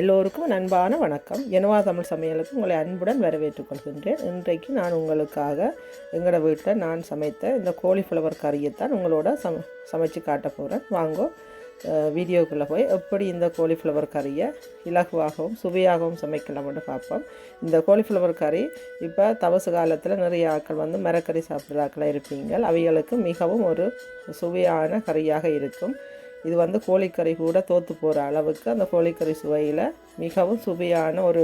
எல்லோருக்கும் அன்பான வணக்கம். எனவா தமிழ் சமையலுக்கு உங்களை அன்புடன் வரவேற்றுக் கொள்கின்றேன். இன்றைக்கு நான் உங்களுக்காக எங்களோட வீட்டில் நான் சமைத்த இந்த கோழிஃப்ளவர் கறியைத்தான் உங்களோட சம சமைச்சு காட்ட போகிறேன் வாங்கோ வீடியோக்குள்ளே போய் எப்படி இந்த கோழிஃப்ளவர் கறியை இலகுவாகவும் சுவையாகவும் சமைக்கலாம்னு பார்ப்போம். இந்த கோழிஃப்ளவர் கறி இப்போ தவசு காலத்தில் நிறைய ஆட்கள் வந்து மரக்கறி சாப்பிட்ற ஆக்களாக இருப்பீங்க அவைகளுக்கு மிகவும் ஒரு சுவையான கறியாக இருக்கும். இது வந்து கோழிக்கறி கூட தோற்று போகிற அளவுக்கு அந்த கோழிக்கறி சுவையில் மிகவும் சுவையான ஒரு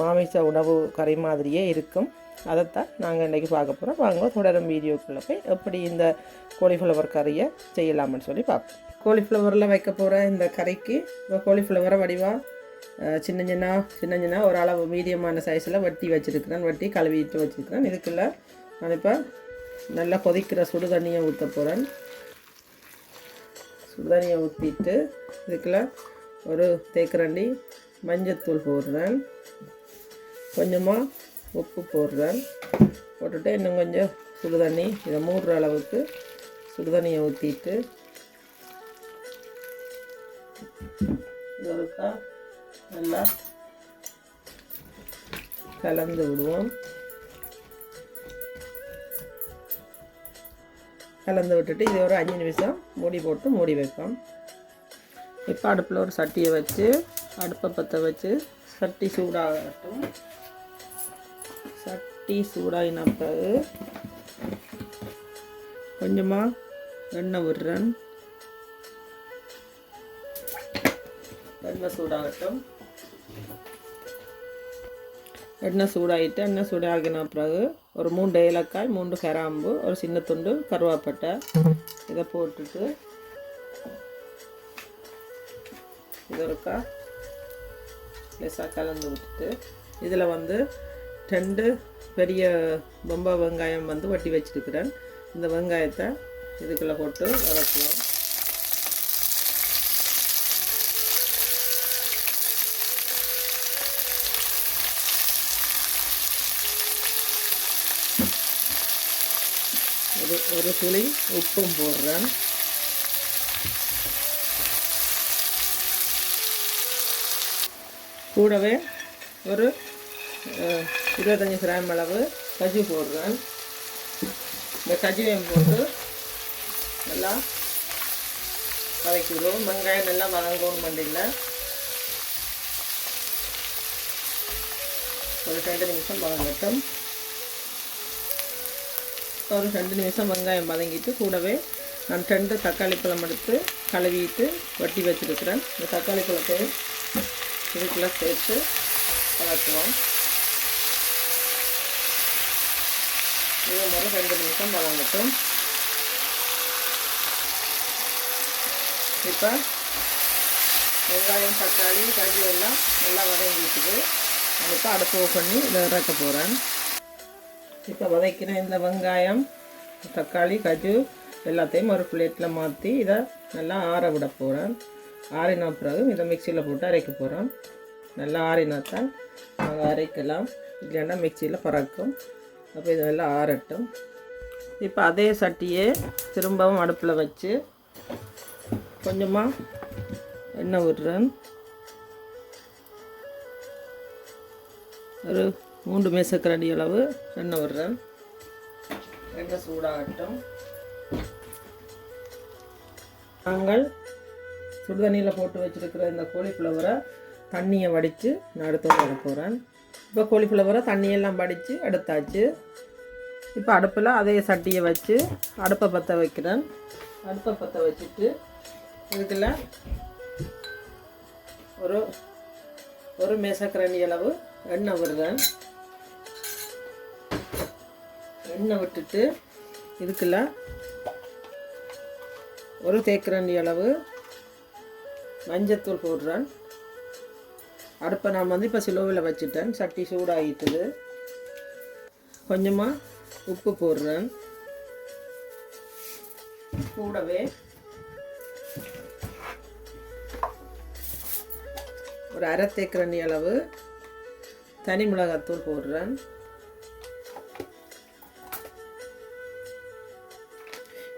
மாமிச உணவு கறி மாதிரியே இருக்கும். அதைத்தான் நாங்கள் இன்றைக்கி பார்க்க போகிறோம் வாங்க தொடரும் வீடியோக்குள்ளே போய் எப்படி இந்த கோழிஃப்ளவர் கறியை செய்யலாம்னு சொல்லி பார்ப்போம். கோழிஃப்ளவரில் வைக்க போகிற இந்த கறிக்கு இப்போ கோழிஃப்ளவரை வடிவாக சின்ன சின்ன சின்ன சின்ன ஒரு அளவு மீடியமான சைஸில் வட்டி வச்சுருக்கிறேன். வட்டி கழுவிட்டு வச்சுருக்கிறேன். இதுக்குள்ள நான் இப்போ நல்லா கொதிக்கிற சுடு தண்ணியை ஊற்ற போகிறேன் சுடுதண்ணியை ஊற்றிட்டு இதுக்குள்ள ஒரு தேக்கரண்டி மஞ்சத்தூள் போடுறேன். கொஞ்சமாக உப்பு போடுறேன். போட்டுட்டு இன்னும் கொஞ்சம் சுடுதண்ணி இதை மூடுற அளவுக்கு சுடுதண்ணியை ஊற்றிட்டு இதற்கா நல்லா கலந்து விடுவோம். கலந்து விட்டுட்டு இது ஒரு அஞ்சு நிமிஷம் மூடி போட்டு மூடி வைப்போம். இப்போ அடுப்பில் ஒரு சட்டியை வச்சு அடுப்பை பற்ற வச்சு சட்டி சூடாகட்டும். சட்டி சூடாகின பிறகு கொஞ்சமாக எண்ணெய் விடுறேன் எண்ணெய் சூடாகட்டும். எண்ணெய் சூடாகிட்டு எண்ணெய் சூடாகின பிறகு ஒரு மூன்று ஏலக்காய் மூன்று கிராம்பு ஒரு சின்ன துண்டு கருவாப்பட்டை. இதை போட்டுட்டு இது ஒருக்கா லேசாக கலந்து விட்டுட்டு இதில் வந்து ரெண்டு பெரிய பொம்பை வெங்காயம் வந்து வட்டி வச்சிருக்கிறேன். இந்த வெங்காயத்தை இதுக்குள்ளே போட்டு வதக்குவோம் ஒரு ஒரு துளி உப்பும் போடுறேன். கூடவே ஒரு இருபத்தஞ்சி கிராம் அளவு கஜு போடுறேன். இந்த கஜுவையும் போட்டு நல்லா வதக்கிடுவோம். வெங்காயம் நல்லா வதங்கணும் மண்டியில். ஒரு ரெண்டு நிமிஷம் வதங்கட்டும். ஒரு ரெண்டு நிமிஷம் வெங்காயம் வதங்கிட்டு கூடவே நான் ரெண்டு தக்காளி பழம் எடுத்து கழுவிட்டு வட்டி வச்சுருக்கிறேன். இந்த தக்காளி பழத்தை இதுக்குள்ளே சேர்த்து வளர்த்துவோம் இது மாதிரி ரெண்டு நிமிஷம் வதங்கட்டும். இப்போ வெங்காயம் தக்காளி கறி எல்லாம் நல்லா வதங்கிட்டுது. நான் இப்போ அடுப்பு பண்ணி இதை இறக்க போகிறேன் இப்போ வதக்கிற இந்த வெங்காயம் தக்காளி கஜு எல்லாத்தையும் ஒரு பிளேட்டில் மாற்றி இதை நல்லா ஆற விட போகிறேன் ஆறின பிறகு இதை மிக்சியில் போட்டு அரைக்க போகிறோம் நல்லா ஆறினாத்தான் நாங்கள் அரைக்கலாம். இல்லைன்னா மிக்சியில் பறக்கும். அப்போ இதெல்லாம் ஆறட்டும். இப்போ அதே சட்டியே திரும்பவும் அடுப்பில் வச்சு கொஞ்சமாக எண்ணெய் விடுறேன் ஒரு மூன்று மேசக்கரண்டி அளவு எண்ணெய் விடுறேன். எண்ணெய் சூடாகட்டும். நாங்கள் சுடுதண்ணியில் போட்டு வச்சுருக்கிற இந்த கோழிஃப்ளவரை தண்ணியை வடித்து நான் எடுத்து வர போகிறேன் இப்போ கோழிஃப்ளவரை தண்ணியெல்லாம் வடித்து எடுத்தாச்சு. இப்போ அடுப்பில் அதே சட்டியை வச்சு அடுப்பை பற்ற வைக்கிறேன். அடுப்பை பற்ற வச்சுட்டு இதுக்குள்ள ஒரு ஒரு மேசக்கரணி அளவு எண்ணெய் விடுறேன். எண்ணெய் விட்டுட்டு இதுக்குள்ள ஒரு தேக்கரண்டி அளவு மஞ்சத்தூள் போடுறேன். அடுப்பை நான் வந்து இப்போ சிலோவில் வச்சுட்டேன். சட்டி சூடாகிட்டுது கொஞ்சமாக உப்பு போடுறேன். கூடவே ஒரு அரை தேக்கரண்டி அளவு தனி மிளகாத்தூள் போடுறேன்.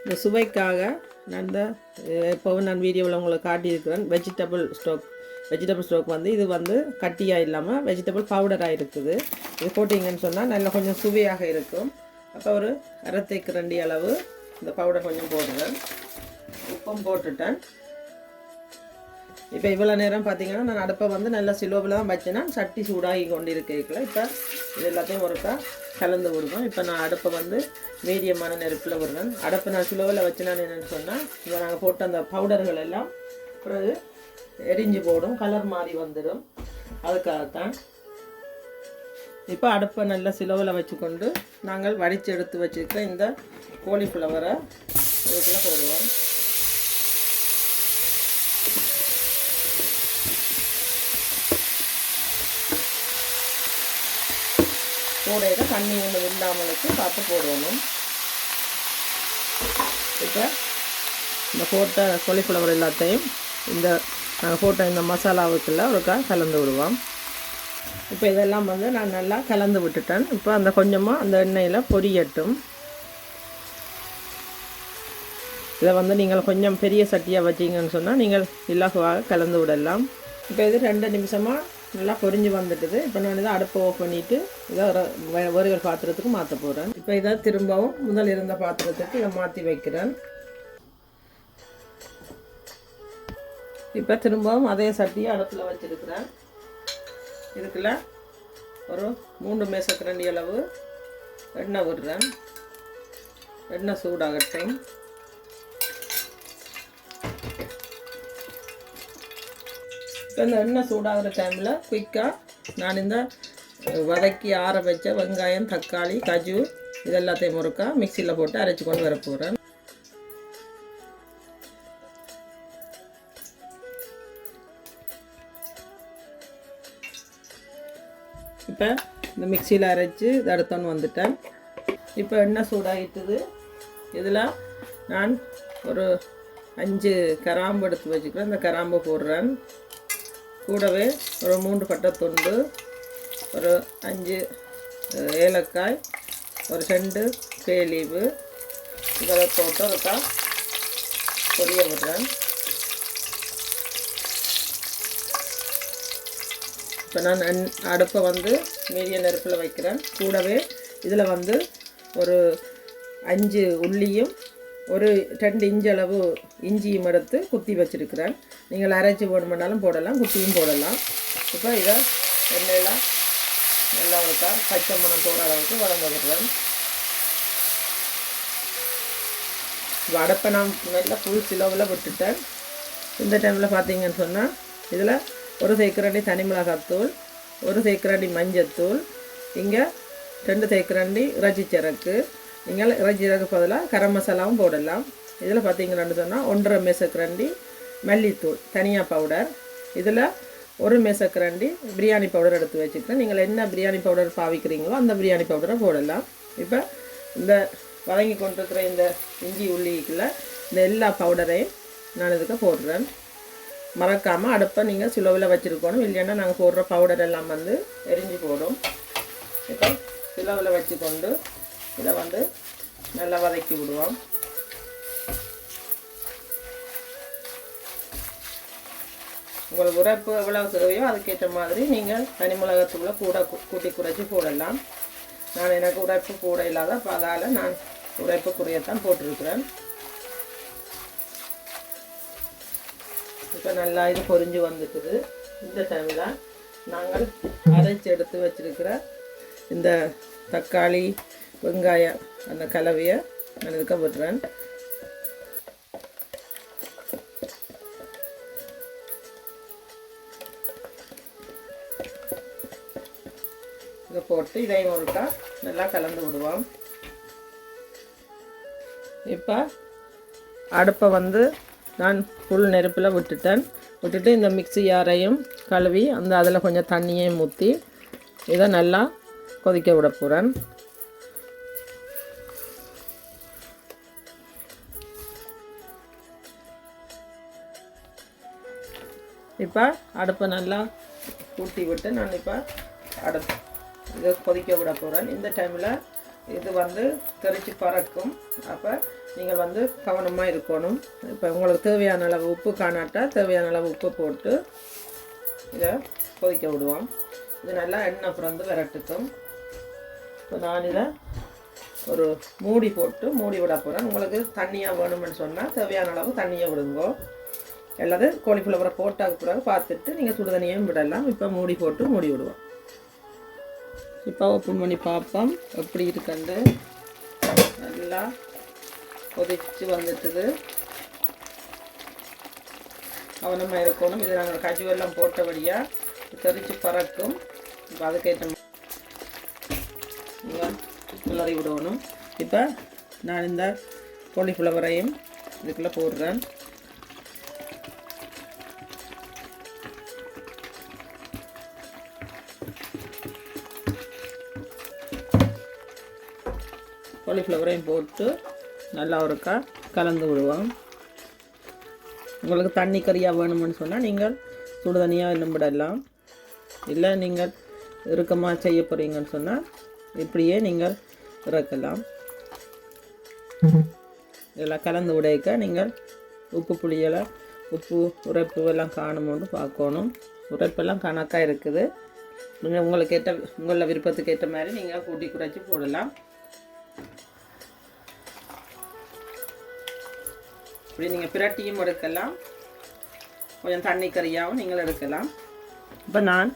இந்த சுவைக்காக நான் இந்த அஹ், எப்போவும் நான் வீடியோவில் உங்களுக்கு காட்டியிருக்கிறேன். வெஜிடபிள் ஸ்டோக் வெஜிடபிள் ஸ்டோக் வந்து இது வந்து கட்டியாக இல்லாமல் வெஜிடபிள் பவுடராக இருக்குது. இது போட்டிங்கன்னு சொன்னால் நல்லா கொஞ்சம் சுவையாக இருக்கும். அப்போ ஒரு அரை ரெண்டு அளவு இந்த பவுடர் கொஞ்சம் போடுறேன் உப்பும் போட்டுட்டேன். இப்போ இவ்வளோ நேரம் பார்த்தீங்கன்னா நான் அடுப்பை வந்து நல்லா சிலோவில் தான் வச்சேன்னா சட்டி சூடாகி கொண்டு இருக்கல இப்போ இது எல்லாத்தையும் ஒருக்கா கலந்து விடுவோம். இப்போ நான் அடுப்பை வந்து மீடியமான நெருப்பில் விடுறேன். அடுப்பை நான் சிலுவில் வச்சு நான் என்னென்னு சொன்னால் இதை நாங்கள் போட்ட அந்த பவுடர்கள் எல்லாம் பிறகு எரிஞ்சு போடும். கலர் மாறி வந்துடும். அதுக்காகத்தான் இப்போ அடுப்பை நல்லா சிலவில் வச்சுக்கொண்டு நாங்கள் வடித்து எடுத்து வச்சுருக்க இந்த கோழிஃப்ளவரை இதுக்குள்ளே போடுவோம். கூடையில தண்ணி ஒன்று இல்லாமலுக்கு பார்த்து போடணும். இப்போ இந்த போட்ட கொலிஃப்ளவர் எல்லாத்தையும் இந்த நாங்கள் போட்ட இந்த மசாலாவுக்குள்ள ஒருக்கா கலந்து விடுவோம். இப்போ இதெல்லாம் வந்து நான் நல்லா கலந்து விட்டுட்டேன். இப்போ அந்த கொஞ்சமாக அந்த எண்ணெயில் பொரியட்டும் இதை வந்து நீங்கள் கொஞ்சம் பெரிய சட்டியாக வச்சிங்கன்னு சொன்னால் நீங்கள் இலகுவாக கலந்து விடலாம். இப்போ இது ரெண்டு நிமிஷமாக நல்லா பொரிஞ்சு வந்துட்டுது. இப்போ நான் இதை அடுப்பை ஆஃப் பண்ணிவிட்டு இதை ஒரு ஒரு பாத்திரத்துக்கு மாற்ற போகிறேன் இப்போ இதை திரும்பவும் முதல் இருந்த பாத்திரத்துக்கு இதை மாற்றி வைக்கிறேன். இப்போ திரும்பவும் அதே சட்டியை அடுப்பில் வச்சுருக்கிறேன். இதுக்குள்ள ஒரு மூன்று மேசக்கரண்டி அளவு எண்ணெய் விடுறேன் எண்ணெய் சூடாகட்டும். இப்போ இந்த எண்ணெய் சூடாகிற டைமில் குயிக்காக நான் இந்த வதக்கி ஆற வச்ச வெங்காயம் தக்காளி கஜு இதெல்லாத்தையும் முறுக்கா மிக்சியில் போட்டு அரைச்சி கொண்டு வர போகிறேன் இப்போ இந்த மிக்சியில் அரைச்சி இது எடுத்தோன்னு வந்துட்டேன். இப்போ எண்ணெய் சூடாகிட்டுது இதில் நான் ஒரு அஞ்சு கராம்பு எடுத்து வச்சுக்கிறேன். இந்த கராம்பு போடுறேன். கூடவே ஒரு மூன்று பட்டத்துண்டு ஒரு அஞ்சு ஏலக்காய் ஒரு ரெண்டு பேலீவு இதெல்லாம் போட்டு ஒருக்கா பொரிய விடுறேன். இப்போ நான் அன்- அடுப்பை வந்து மீடியம் நெருப்பில் வைக்கிறேன். கூடவே இதில் வந்து ஒரு அஞ்சு உள்ளியும் ஒரு ரெண்டு இஞ்சி அளவு இஞ்சியும் எடுத்து குத்தி வச்சுருக்கிறேன். நீங்கள் அரைச்சி வேணுமென்னாலும் போடலாம் குட்டியும் போடலாம். இப்போ இதை எண்ணெயில் நல்லா இருக்கா பச்சை மணம் போகிற அளவுக்கு வளர்ந்துடுறேன் வடப்பை நான் நல்லா ஃபுல் சிலவில் விட்டுட்டேன். இந்த டைமில் பார்த்தீங்கன்னு சொன்னால் இதில் ஒரு தேக்கரண்டி தனி மிளகாத்தூள் ஒரு தேக்கரண்டி மஞ்சத்தூள் இங்கே ரெண்டு தேக்கரண்டி இறைச்சி சிறக்கு நீங்கள் இறைச்சி சிறகு பதிலாக கரம் மசாலாவும் போடலாம். இதில் பார்த்தீங்கன்னு சொன்னால் ஒன்றரை மேசக்கரண்டி மல்லித்தூள் தனியா பவுடர் இதில் ஒரு மேசக்கரண்டி பிரியாணி பவுடர் எடுத்து வச்சுக்கிறேன். நீங்கள் என்ன பிரியாணி பவுடர் பாவிக்கிறீங்களோ அந்த பிரியாணி பவுடரை போடலாம். இப்போ இந்த வதங்கி கொண்டிருக்கிற இந்த இஞ்சி உள்ளிக்குள்ளே இந்த எல்லா பவுடரையும் நான் இதுக்கு போடுறேன். மறக்காமல் அடுப்பை நீங்கள் சுலவில் வச்சுருக்கணும். இல்லைன்னா நாங்கள் போடுற பவுடர் எல்லாம் வந்து எரிஞ்சு போடும். இப்போ சிலவில் வச்சுக்கொண்டு இதை வந்து நல்லா வதக்கி விடுவோம். உங்களுக்கு உரைப்பு எவ்வளோ தேவையோ அதுக்கேற்ற மாதிரி நீங்கள் தனி கூட கூட்டி குறைச்சி போடலாம். நான் எனக்கு உரைப்பு கூட இல்லாத அப்ப அதால் நான் உரைப்பு குறையத்தான் போட்டிருக்கிறேன். இப்போ நல்லா இது பொறிஞ்சு வந்துக்குது. இந்த டைமில் நாங்கள் அரைச்சி எடுத்து வச்சிருக்கிற இந்த தக்காளி வெங்காயம் அந்த கலவையை நான் இருக்க விடுறேன். இதை இதையும் ஒருக்கா நல்லா கலந்து விடுவோம். இப்போ அடுப்பை வந்து நான் ஃபுல் நெருப்பில் விட்டுட்டேன். விட்டுட்டு இந்த மிக்ஸி யாரையும் கழுவி அந்த அதில் கொஞ்சம் தண்ணியையும் ஊற்றி இதை நல்லா கொதிக்க விட போகிறேன் இப்போ அடுப்பை நல்லா ஊட்டி விட்டு நான் இப்போ அடுப்பு இதை கொதிக்க விட போகிறேன் இந்த டைமில் இது வந்து தெரிச்சு பறக்கும். அப்போ நீங்கள் வந்து கவனமாக இருக்கணும். இப்போ உங்களுக்கு தேவையான அளவு உப்பு காணாட்டால் தேவையான அளவு உப்பு போட்டு இதை கொதிக்க விடுவோம். இது நல்லா எண்ணெய் பிறந்து விரட்டுக்கும். இப்போ நான் இதை ஒரு மூடி போட்டு மூடி விட போகிறேன் உங்களுக்கு தண்ணியாக வேணும்னு சொன்னால் தேவையான அளவு தண்ணியை விடுங்கோ. அல்லது கோழிஃப்ளவரை போட்டாக்க பிறகு பார்த்துட்டு நீங்கள் சுடுதண்ணியும் விடலாம். இப்போ மூடி போட்டு மூடி விடுவோம். இப்போ ஓப்பன் பண்ணி பார்ப்போம். எப்படி இருக்குண்டு நல்லா கொதிச்சு வந்துட்டுது. கவனமாக இருக்கணும். இது நாங்கள் கஜுவெல்லாம் போட்டபடியாக தெரிச்சு பறக்கும். இப்போ அதுக்கேற்ற கிளறி விடணும். இப்போ நான் இந்த கோழிஃப்ளவரையும் இதுக்குள்ளே போடுறேன். காலிஃப்ளவரையும் போட்டு நல்லா ஒருக்கா கலந்து விடுவோம். உங்களுக்கு தண்ணி கறியாக வேணும்னு சொன்னால் நீங்கள் சுடு தனியாக இன்னும் விடலாம். இல்லை நீங்கள் இறுக்கமாக செய்ய போகிறீங்கன்னு சொன்னால் இப்படியே நீங்கள் இறக்கலாம். இதெல்லாம் கலந்து உடைக்க நீங்கள் உப்பு புளியெல்லாம் உப்பு உரைப்பு எல்லாம் காணுமோன்னு பார்க்கணும். உரைப்பெல்லாம் கணக்காக இருக்குது. நீங்கள் உங்களுக்கு ஏற்ற உங்களோட விருப்பத்துக்கு ஏற்ற மாதிரி நீங்கள் கூட்டி குறைச்சி போடலாம். இப்படி நீங்கள் பிரட்டியும் எடுக்கலாம். கொஞ்சம் தண்ணி கறியாகவும் நீங்கள் எடுக்கலாம். இப்போ நான்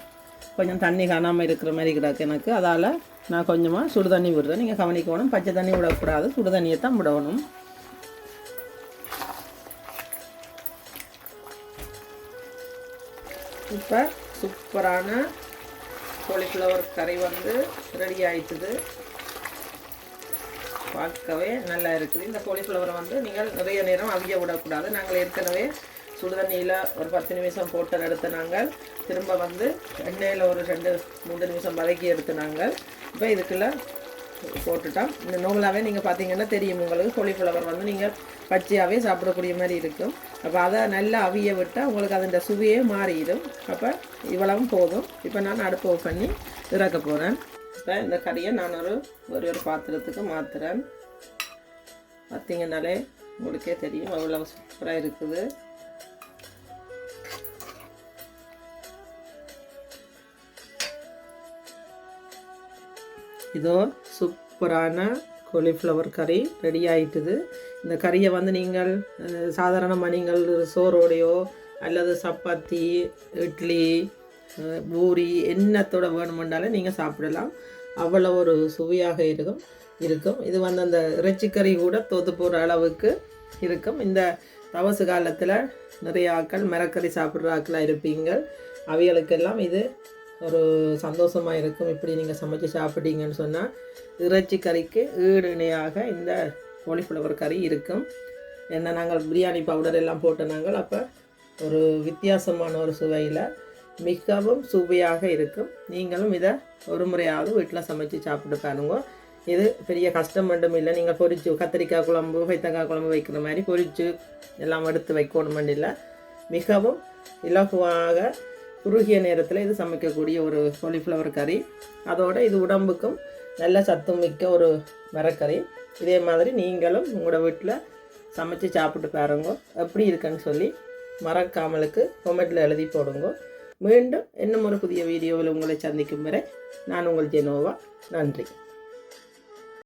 கொஞ்சம் தண்ணி காணாமல் இருக்கிற மாதிரி கிடக்கு எனக்கு. அதால் நான் கொஞ்சமாக சுடு தண்ணி விடுறேன். நீங்கள் கவனிக்கணும் பச்சை தண்ணி விடக்கூடாது. சுடு தண்ணியை தான் விடணும். இப்போ சூப்பரான காலிஃப்ளவர் கறி வந்து ரெடி ஆயிட்டுது. பார்க்கவே நல்லா இருக்குது. இந்த காலிஃப்ளவரை வந்து நீங்கள் நிறைய நேரம் அவிய விடக்கூடாது. நாங்கள் ஏற்கனவே சுடுதண்ணியில் ஒரு பத்து நிமிஷம் போட்டு எடுத்து நாங்கள் திரும்ப வந்து எண்ணெயில் ஒரு ரெண்டு மூணு நிமிஷம் வதக்கி எடுத்து நாங்கள் இப்போ இதுக்குள்ளே போட்டுட்டோம். இந்த நூலாகவே நீங்கள் பார்த்தீங்கன்னா தெரியும் உங்களுக்கு. காலிஃப்ளவர் வந்து நீங்கள் பச்சையாகவே சாப்பிடக்கூடிய மாதிரி இருக்கும். அப்போ அதை நல்லா அவிய விட்டால் உங்களுக்கு அதன் சுவையே மாறிடும். அப்போ இவ்வளவும் போதும். இப்போ நான் அடுப்பு பண்ணி இறக்க போகிறேன் இப்போ இந்த கறியை நான் ஒரு ஒரு ஒரு பாத்திரத்துக்கு மாற்றுறேன் பார்த்தீங்கன்னாலே உங்களுக்கே தெரியும் அவ்வளோ சூப்பராக இருக்குது. இதோ சூப்பரான காலிஃப்ளவர் கறி ரெடி ஆகிட்டுது இந்த கறியை வந்து நீங்கள் சாதாரணமாக நீங்கள் சோறோடையோ அல்லது சப்பாத்தி இட்லி பூரி என்னத்தோட வேணுமென்றாலும் நீங்கள் சாப்பிடலாம். அவ்வளோ ஒரு சுவையாக இருக்கும் இருக்கும். இது வந்து அந்த இறைச்சிக்கறி கூட தோத்து போகிற அளவுக்கு இருக்கும். இந்த தவசு காலத்தில் நிறைய ஆட்கள் மரக்கறி சாப்பிட்ற ஆட்களாக இருப்பீங்க. அவைகளுக்கெல்லாம் இது ஒரு சந்தோஷமாக இருக்கும். இப்படி நீங்கள் சமைச்சு சாப்பிட்டீங்கன்னு சொன்னால் இறைச்சி கறிக்கு ஈடு இணையாக இந்த காலிஃப்ளவர் கறி இருக்கும். ஏன்னா நாங்கள் பிரியாணி பவுடர் எல்லாம் போட்ட நாங்கள் அப்போ ஒரு வித்தியாசமான ஒரு சுவையில் மிகவும் சுவையாக இருக்கும். நீங்களும் இதை ஒரு முறையாவது வீட்டில் சமைச்சு சாப்பிட்டு பாருங்க. இது பெரிய கஷ்டம் மட்டும் இல்லை. நீங்கள் பொரிச்சு கத்திரிக்காய் குழம்பு வைத்தக்காய் குழம்பு வைக்கிற மாதிரி பொரிச்சு எல்லாம் எடுத்து வைக்கணும் இல்லை. மிகவும் இலகுவாக குறுகிய நேரத்தில் இது சமைக்கக்கூடிய ஒரு காலிஃப்ளவர் கறி அதோடு இது உடம்புக்கும் நல்ல சத்தும் மிக்க ஒரு மரக்கறி. இதே மாதிரி நீங்களும் உங்களோட வீட்டில் சமைச்சு சாப்பிட்டு பாருங்க. எப்படி இருக்குன்னு சொல்லி மறக்காமலுக்கு கொமெண்ட்டில் எழுதி போடுங்க. மீண்டும் இன்னும் ஒரு புதிய வீடியோவில் உங்களை சந்திக்கும் வரை நான் உங்கள் ஜெனோவா. நன்றி.